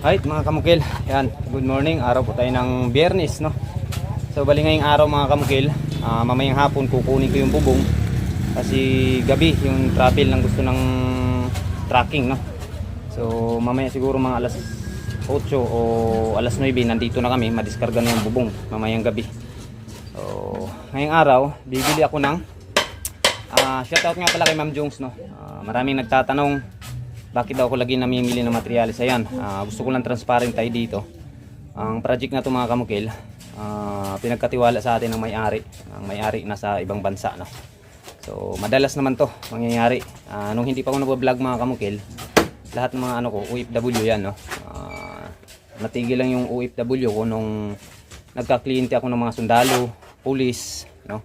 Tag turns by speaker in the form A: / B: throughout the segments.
A: Alright mga kamukil, yan, good morning, araw po tayo ng biyernes no? So bali ngayong araw mga kamukil, ah, mamayang hapon kukunin ko yung bubong. Kasi gabi yung travel ng gusto ng tracking no? So mamaya siguro mga alas 8 o alas 9 nandito na kami, madiskarga na yung bubong mamayang gabi. So ngayong araw, bibili ako ng Ah, shoutout nga pala kay Ma'am Jones no. Ah, maraming nagtatanong bakit daw ako lagi namimili ng materyales. Ayan, ah, gusto ko lang transparent tayo dito. Ang project na to mga kamukil, ah, pinagkatiwala sa atin ng may-ari. Ang may-ari nasa ibang bansa no. So, madalas naman to mangyayari. Ah, nung hindi pa ako nagbo-vlog mga kamukil, lahat ng mga ano ko, OFW yan no. Ah, natigil lang yung OFW ko nung nagka-cliente ako ng mga sundalo, pulis, no.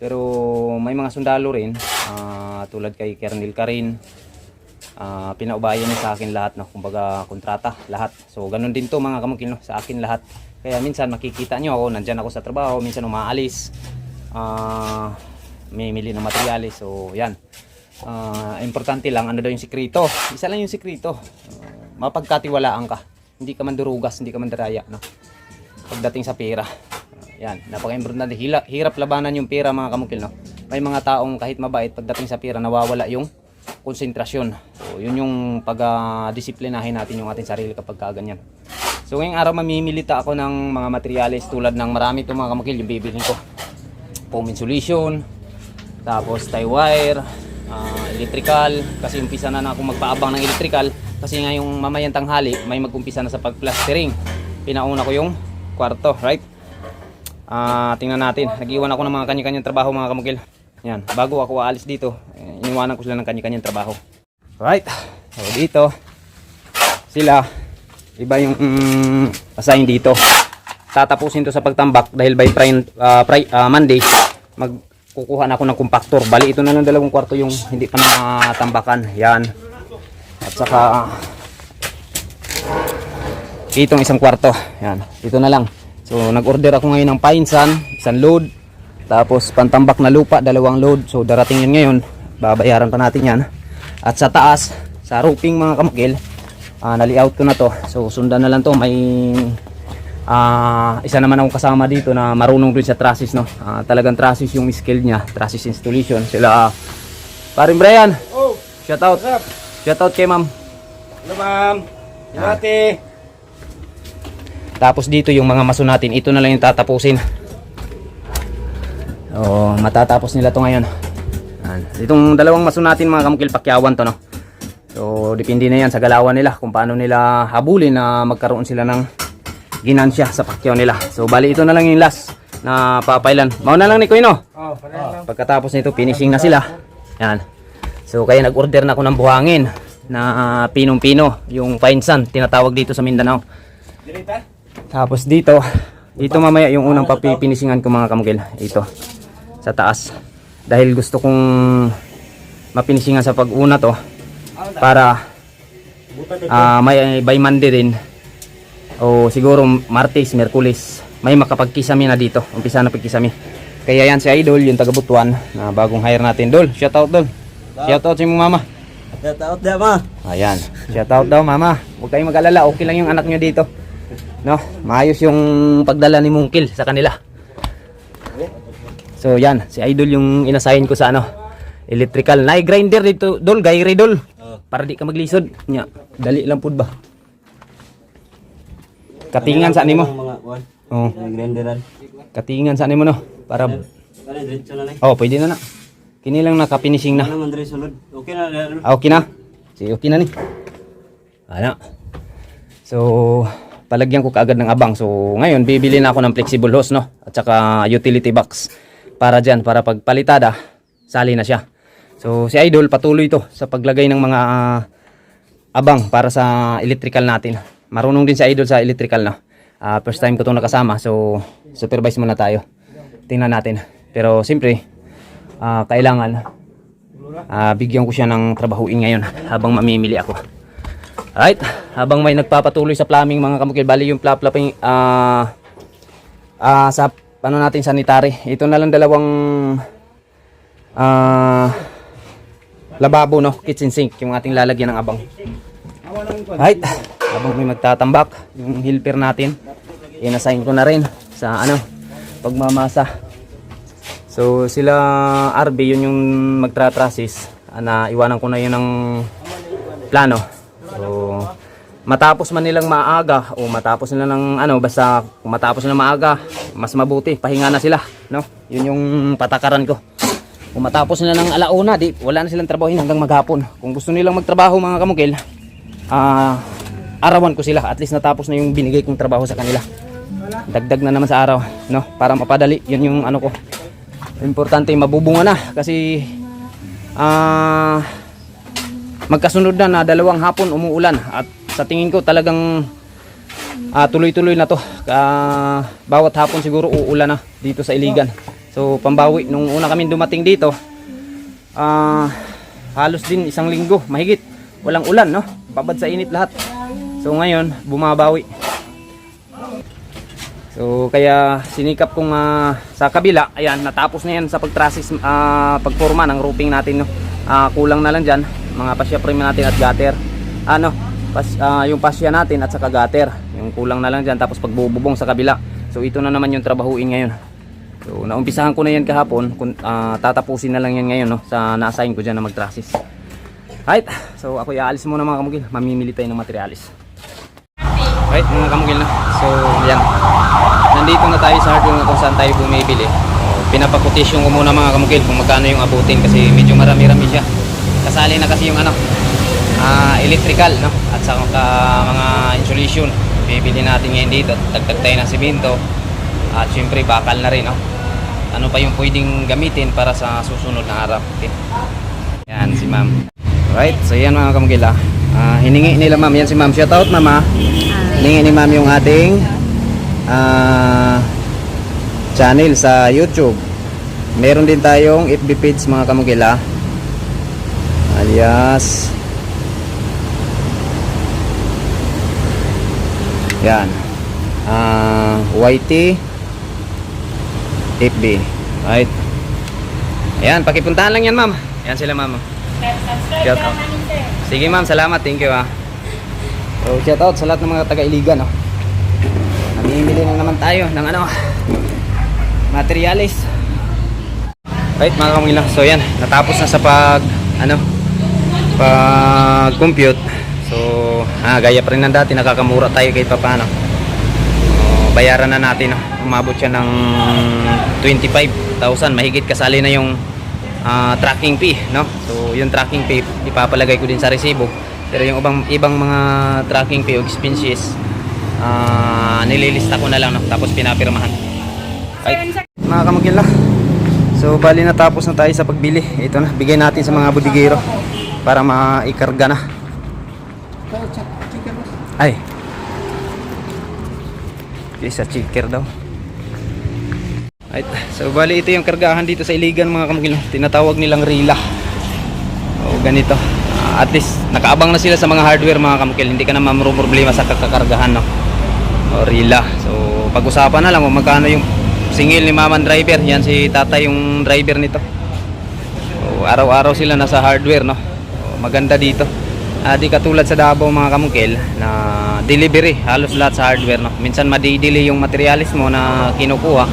A: Pero may mga sundalo rin, ah, tulad kay Colonel Karin, ah, pinaubayan niya sa akin lahat, no? kumbaga kontrata, lahat. So ganun din to mga kamukil, no? sa akin lahat. Kaya minsan makikita nyo ako, nandyan ako sa trabaho, minsan umaalis, ah, may mili ng materyales, so yan. Ah, importante lang, ano daw yung sikrito? Isa lang yung sikrito. Ah, mapagkatiwalaan ka. Hindi ka man durugas, hindi ka man daraya. No? Pagdating sa pera. Yan, napaka-importante. Hirap labanan yung pera mga kamukil, no? May mga taong kahit mabait, pagdating sa pera, nawawala yung konsentrasyon. So, yun yung pag-disiplinahin natin yung ating sarili kapag kaganyan. So, ngayong araw mamimilita ako ng mga materyales tulad ng marami itong mga kamukil, yung bibilhin ko. Foam insulation, tapos tie wire, ah, electrical, kasi umpisa na na ako magpaabang ng electrical, kasi nga yung mamayang tanghali, may mag-umpisa na sa pag-plastering. Pinauna ko yung kwarto, right? Ah, tingnan natin. Nag-iwan ako ng mga kanya-kanyang trabaho mga kamukil. Yan, bago ako aalis dito, iniwanan ko sila ng kanya-kanyang trabaho. Right. So dito sila iba yung mm, assign dito. Tatapusin to sa pagtambak dahil by Friday, ah, Fri- ah, Monday magkukuha na ako ng compactor. Bali ito na lang dalawang kwarto yung hindi pa natambakan. Yan. At saka itong isang kwarto. Yan. Ito na lang. So nag-order ako ngayon ng painsan, isang load. Tapos pantambak na lupa, dalawang load. So darating yun ngayon. Babayaran pa natin yan. At sa taas, sa roofing mga kamukil, ah na-layout ko na to. So sundan na lang to. May ah isa naman akong kasama dito na marunong din sa trusses no. Ah, talagang trusses yung skill niya, trusses installation. Sila Paring Brian.
B: Oh,
A: Shout out. Shout out kay ma'am.
B: Hello, ma'am. Ate.
A: Tapos dito yung mga maso natin, ito na lang yung tatapusin. Oh, matatapos nila to ngayon. Yan. Itong dalawang maso natin mga kamukil pakyawan to no. So, depende na yan sa galawan nila kung paano nila habulin na magkaroon sila ng ginansya sa pakyaw nila. So, bali ito na lang yung last na papailan. Mauna lang ni Kuino.
B: Oh, parang lang.
A: Pagkatapos nito, finishing na sila. Yan. So, kaya nag-order na ako ng buhangin na ah, pinong-pino. Yung painsan, tinatawag dito sa Mindanao.
B: Dirita?
A: Tapos dito, dito mamaya yung unang papipinisingan ko mga kamukil. Ito, sa taas. Dahil gusto kong mapinisingan sa pag-una to para ah, may by Monday din o siguro Martes, Merkulis may makapagkisami na dito. Umpisa na pagkisami. Kaya yan si Idol, yung taga Butuan na bagong hire natin. Dol, shout out Dol. Shout out sa imong mama.
B: Shout out da, ma.
A: Ayan. Shout out daw mama. Huwag kayong mag-alala. Okay lang yung anak nyo dito. No? Maayos yung pagdala ni Mungkil sa kanila. So yan. Si Idol yung inasign ko sa ano. Electrical. Na grinder dito. Dol. Gayri dol. Para di ka maglisod. Nya. Dali lang pud ba? Katingan sa mo.
B: Mga kuan.
A: Oh.
B: Grinderan.
A: Katingan sa mo no. Para. Oh, pwede na na. Kini lang nakapinising na.
B: Okay na. na-
A: Ah, okay na. Si okay na ni. Ano? So, palagyan ko kaagad ng abang. So, ngayon, bibili na ako ng flexible hose, no? At saka utility box. Para dyan, para pag palitada, sali na siya. So, si Idol, patuloy to sa paglagay ng mga ah, abang para sa electrical natin. Marunong din si Idol sa electrical, no? Ah, first time ko itong nakasama. So, supervise muna tayo. Tingnan natin. Pero, siyempre, ah, kailangan Ah, bigyan ko siya ng trabahuin ngayon habang mamimili ako. Alright, habang may nagpapatuloy sa plumbing mga kamukil, bali yung plap plaping ah ah sa ano natin sanitary. Ito na lang dalawang ah lababo no, kitchen sink yung ating lalagyan ng abang. Right. Habang may magtatambak, yung helper natin, inassign ko na rin sa ano, pagmamasa. So sila RB, yun yung magtra-trasis. Ah, Na iwanan ko na yun ng plano. Matapos man nilang maaga o matapos nila ng ano basta matapos nila maaga mas mabuti pahinga na sila no? Yun yung patakaran ko. Kung matapos nila ng alauna di wala na silang trabaho hanggang maghapon. Kung gusto nilang magtrabaho mga kamukil ah arawan ko sila. At least natapos na yung binigay kong trabaho sa kanila. Dagdag na naman sa araw no? Para mapadali yun yung ano ko. Importante mabubunga na. Kasi ah magkasunod na na dalawang hapon umuulan at sa tingin ko talagang ah, tuloy-tuloy na to. Ah, bawat hapon siguro uulan na dito sa Iligan. So pambawi nung una kami dumating dito ah, halos din isang linggo mahigit walang ulan no? Babad sa init lahat. So ngayon bumabawi. So kaya sinikap kong ah, sa kabila, ayan natapos na yan sa pagtrasis ah, pagporma ng roofing natin no. Ah, kulang na lang diyan mga pasya natin at gutter. Ano, pas, ah, yung pasya natin at saka gutter. Yung kulang na lang diyan tapos pagbububong sa kabila. So ito na naman yung trabahuin ngayon. So naumpisahan ko na yan kahapon, kung ah, tatapusin na lang yan ngayon no sa na-assign ko diyan na magtrasis. Right, so ako iaalis muna mga kamugil, mamimili tayo ng materialis. Right, mga kamugil na. So, yan. Nandito na tayo sa hardware na kung saan tayo bumibili. So, pinapakotisyon ko muna mga kamugil kung magkano yung abutin kasi medyo marami-rami siya. Kasali na kasi yung ano, ah, electrical, no? At saka mga insulation. Bibili natin ngayon dito. Dagdag tayo ng simento. At syempre, bakal na rin, no? Ano pa yung pwedeng gamitin para sa susunod na araw. Okay. Yan, si ma'am. Right, so yan mga kamugil ah. Ah, hiningi nila ma'am, yan si ma'am. Shoutout mama. Hiningi ni ma'am yung ating ah, channel sa YouTube. Meron din tayong FB page mga kamugila. Alias Yan. Ah, YT FB. Right. Ayan, pakipuntahan lang yan, ma'am. Yan sila, ma'am. Shout out. Sige, ma'am. Salamat. Thank you, ah. So, shout out sa lahat ng mga taga-iligan, no. Namimili na naman tayo ng ano, materialis. Right, mga kamila. So, yan. Natapos na sa pag, ano, pag-compute. So, ah, gaya pa rin ng dati. Nakakamura tayo kahit pa paano. So, bayaran na natin, no. Umabot siya ng 25,000. Mahigit kasali na yung ah, tracking fee, no? So, yung tracking fee, ipapalagay ko din sa resibo. Pero yung ibang, ibang mga tracking fee o expenses, ah, nililista ko na lang, no? Tapos pinapirmahan. Ay, mga kamagila. So, bali natapos na tayo sa pagbili. Ito na, bigay natin sa mga budigero para maikarga na. Ay. Isa chicker daw. Right. So bali ito yung kargahan dito sa Iligan mga kamagil. Tinatawag nilang Rila. O ganito. Ah, at least nakaabang na sila sa mga hardware mga kamagil. Hindi ka na problema sa kakakargahan no. O Rila. So pag-usapan na lang kung magkano yung singil ni Maman driver. Yan si Tata yung driver nito. So araw-araw sila nasa hardware no. O, maganda dito. Ah, di katulad sa Davao mga kamukil na delivery halos lahat sa hardware no. Minsan madi-delay yung materialis mo na kinukuha.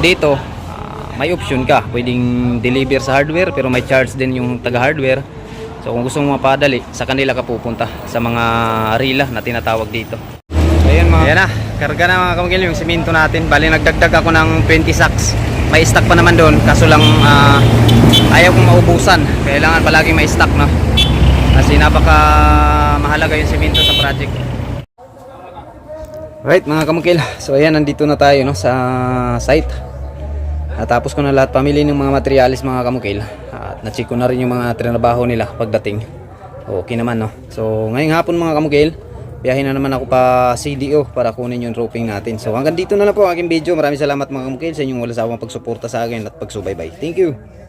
A: Dito ah, may option ka. Pwedeng deliver sa hardware pero may charge din yung taga hardware so kung gusto mo mapadali sa kanila ka pupunta sa mga rila na tinatawag dito. Ayan mga ayan na. Karga na mga kamagil yung simento natin. Bali nagdagdag ako ng 20 sacks. May stock pa naman doon kaso lang ah, ayaw kong maubusan. Kailangan palagi may stock no kasi napaka mahalaga yung simento sa project. Right mga kamukil, so ayan nandito na tayo no, sa site. Natapos ko na lahat pamili ng mga materialis mga kamukil. At na-check ko na rin yung mga trinabaho nila pagdating. Okay naman no. So ngayong hapon mga kamukil Biyahin na naman ako pa CDO para kunin yung roping natin. So hanggang dito na lang po ang aking video. Maraming salamat mga kamukil sa inyong wala sawang pagsuporta sa akin at pagsubaybay. Thank you